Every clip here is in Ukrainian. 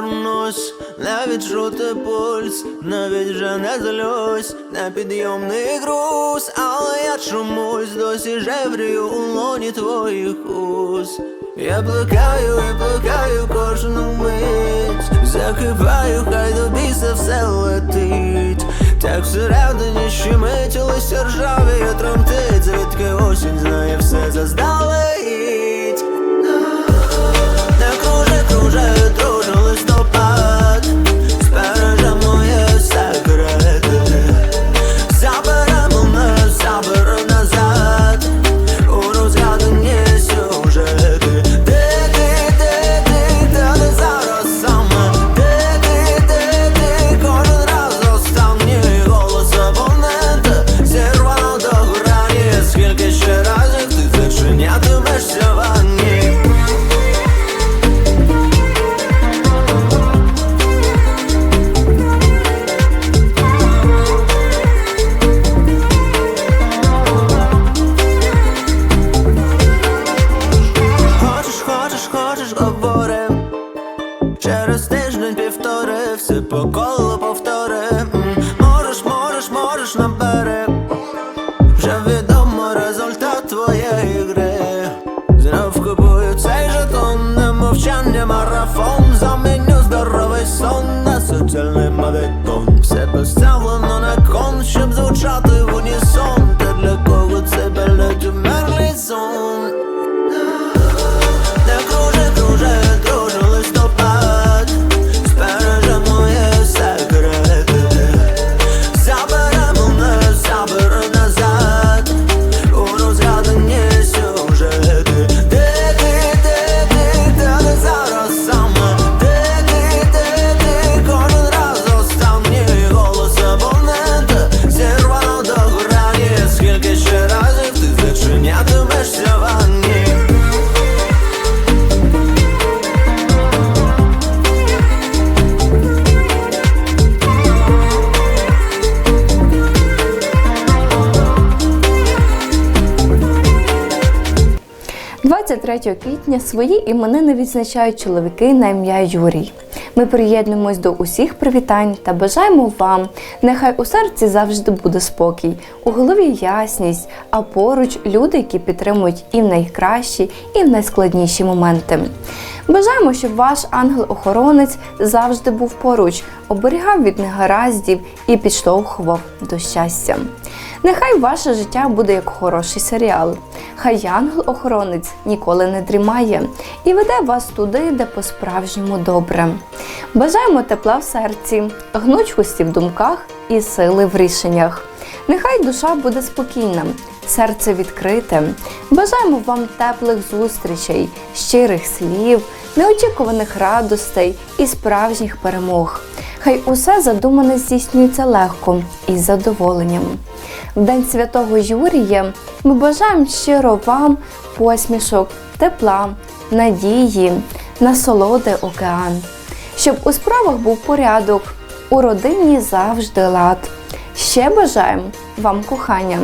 повернусь, не відчути пульс, навіть вже не злюсь, на підйомний груз, але я чомусь досі жеврію у лоні твоїх уст. Я плекаю і плекаю кожну мить, закипаю, хай до біса все летить. Так всередині щемить, листя ржавіє тремтить, звідки осінь знає все заздалегідь. Круже, круже, colo 23 квітня свої іменини відзначають чоловіки на ім'я Юрій. Ми приєднуємось до усіх привітань та бажаємо вам, нехай у серці завжди буде спокій, у голові ясність, а поруч люди, які підтримують і в найкращі, і в найскладніші моменти. Бажаємо, щоб ваш ангел-охоронець завжди був поруч, оберігав від негараздів і підштовхував до щастя. Нехай ваше життя буде як хороший серіал. Хай янгел-охоронець ніколи не дрімає і веде вас туди, де по-справжньому добре. Бажаємо тепла в серці, гнучкості в думках і сили в рішеннях. Нехай душа буде спокійна, серце відкрите. Бажаємо вам теплих зустрічей, щирих слів, неочікуваних радостей і справжніх перемог. Хай усе задумане здійснюється легко і з задоволенням. В День Святого Юрія ми бажаємо щиро вам посмішок, тепла, надії, насолоди океан, щоб у справах був порядок, у родині завжди лад. Ще бажаємо вам кохання,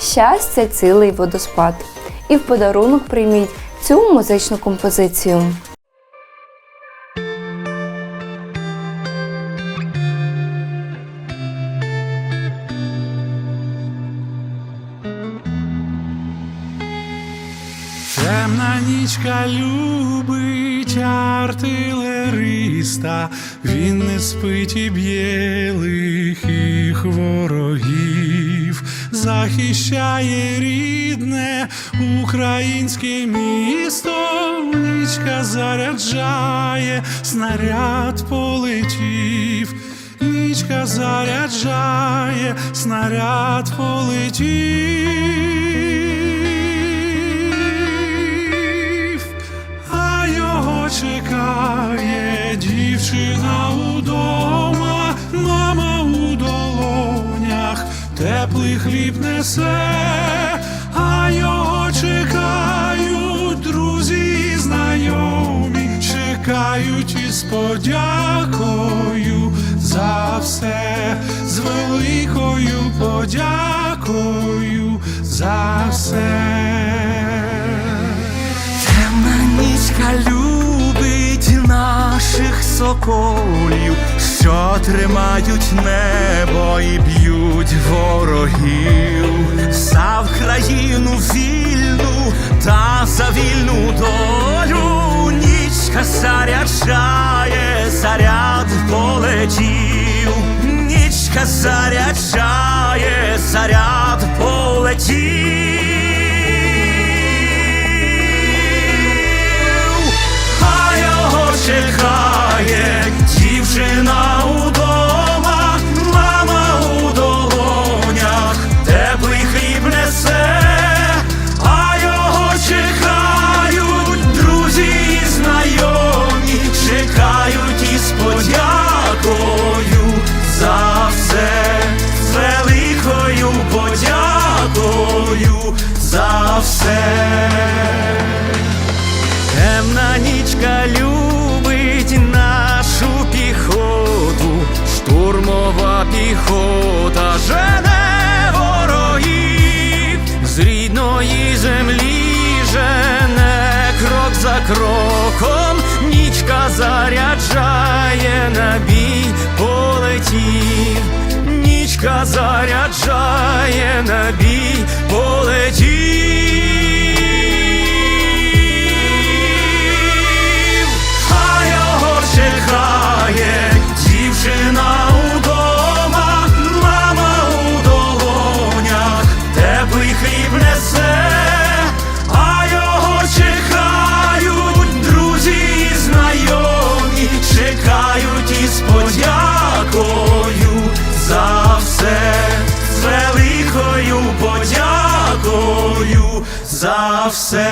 щастя, цілий водоспад. І в подарунок прийміть цю музичну композицію. Нічка любить артилериста, він не спить і б'є лихих ворогів, захищає рідне українське місто, нічка заряджає, снаряд полетів, нічка заряджає, снаряд полетів. теплий хліб несе, а його чекають друзі і знайомі, чекають із подякою за все, з великою подякою за все. Темна нічка людь наших соколів, що тримають небо і б'ють ворогів, за Вкраїну вільну та за вільну долю. Нічка заряджає, заряд полетів, нічка заряджає, заряд полетів. Все. Темна нічка любить нашу піхоту, штурмова піхота жене ворогів з рідної землі жене крок за кроком, нічка заряджає на бій полетів, нічка заряджає на бій полетів. За все.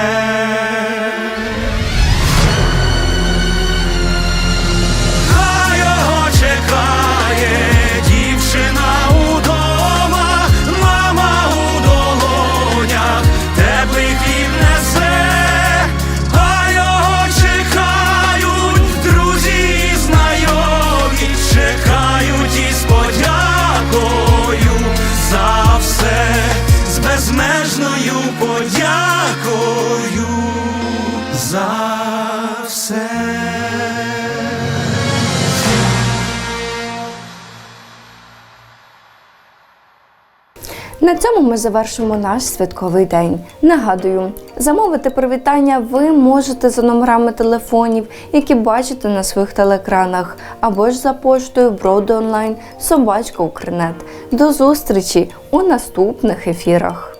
Все. На цьому ми завершимо наш святковий день. Нагадую, замовити привітання ви можете за номерами телефонів, які бачите на своїх телеекранах, або ж за поштою Броди онлайн собачка Укрнет. До зустрічі у наступних ефірах.